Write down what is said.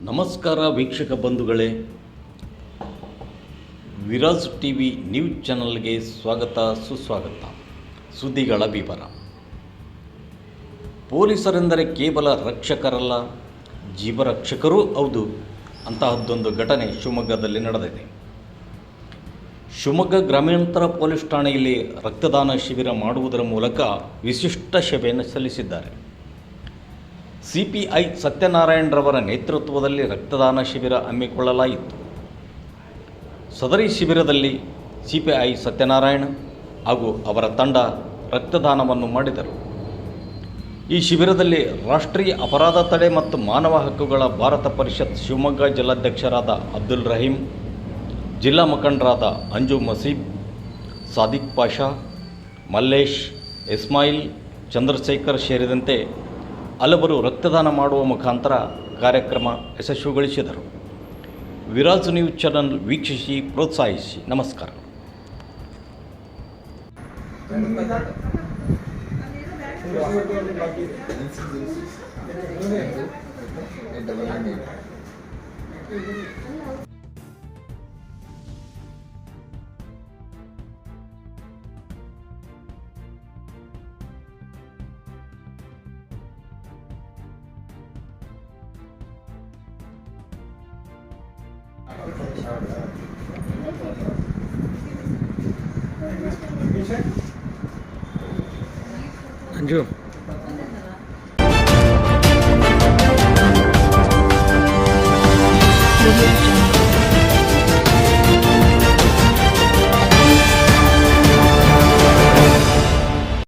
ನಮಸ್ಕಾರ ವೀಕ್ಷಕ ಬಂಧುಗಳೇ. ವಿರಾಜ್ ಟಿ ವಿ ನ್ಯೂಸ್ ಚಾನಲ್ಗೆ ಸ್ವಾಗತ, ಸುಸ್ವಾಗತ. ಸುದ್ದಿಗಳ ವಿವರ. ಪೊಲೀಸರೆಂದರೆ ಕೇವಲ ರಕ್ಷಕರಲ್ಲ, ಜೀವರಕ್ಷಕರೂ ಹೌದು. ಅಂತಹದ್ದೊಂದು ಘಟನೆ ಶಿವಮೊಗ್ಗದಲ್ಲಿ ನಡೆದಿದೆ. ಶಿವಮೊಗ್ಗ ಗ್ರಾಮಾಂತರ ಪೊಲೀಸ್ ಠಾಣೆಯಲ್ಲಿ ರಕ್ತದಾನ ಶಿಬಿರ ಮಾಡುವುದರ ಮೂಲಕ ವಿಶಿಷ್ಟ ಸೇವೆಯನ್ನು ಸಲ್ಲಿಸಿದ್ದಾರೆ. ಸಿ ಪಿ ಐ ಸತ್ಯನಾರಾಯಣರವರ ನೇತೃತ್ವದಲ್ಲಿ ರಕ್ತದಾನ ಶಿಬಿರ ಹಮ್ಮಿಕೊಳ್ಳಲಾಯಿತು. ಸದರಿ ಶಿಬಿರದಲ್ಲಿ ಸಿ ಪಿ ಐ ಸತ್ಯನಾರಾಯಣ ಹಾಗೂ ಅವರ ತಂಡ ರಕ್ತದಾನವನ್ನು ಮಾಡಿದರು. ಈ ಶಿಬಿರದಲ್ಲಿ ರಾಷ್ಟ್ರೀಯ ಅಪರಾಧ ತಡೆ ಮತ್ತು ಮಾನವ ಹಕ್ಕುಗಳ ಭಾರತ ಪರಿಷತ್ ಶಿವಮೊಗ್ಗ ಜಿಲ್ಲಾಧ್ಯಕ್ಷರಾದ ಅಬ್ದುಲ್ ರಹೀಂ ಜಿಲ್ಲಾ ಮುಖಂಡರಾದ ಅಂಜು ಮಸೀಬ್, ಸಾದಿಕ್ ಪಾಷಾ, ಮಲ್ಲೇಶ್, ಇಸ್ಮಾಯಿಲ್, ಚಂದ್ರಶೇಖರ್ ಸೇರಿದಂತೆ ಹಲವರು ರಕ್ತದಾನ ಮಾಡುವ ಮುಖಾಂತರ ಕಾರ್ಯಕ್ರಮ ಯಶಸ್ವಿಗೊಳಿಸಿದರು. ವಿರಾಜ್ ನ್ಯೂಸ್ ಚಾನಲ್ ವೀಕ್ಷಿಸಿ ಪ್ರೋತ್ಸಾಹಿಸಿ. ನಮಸ್ಕಾರ. ಅಂಜು Audio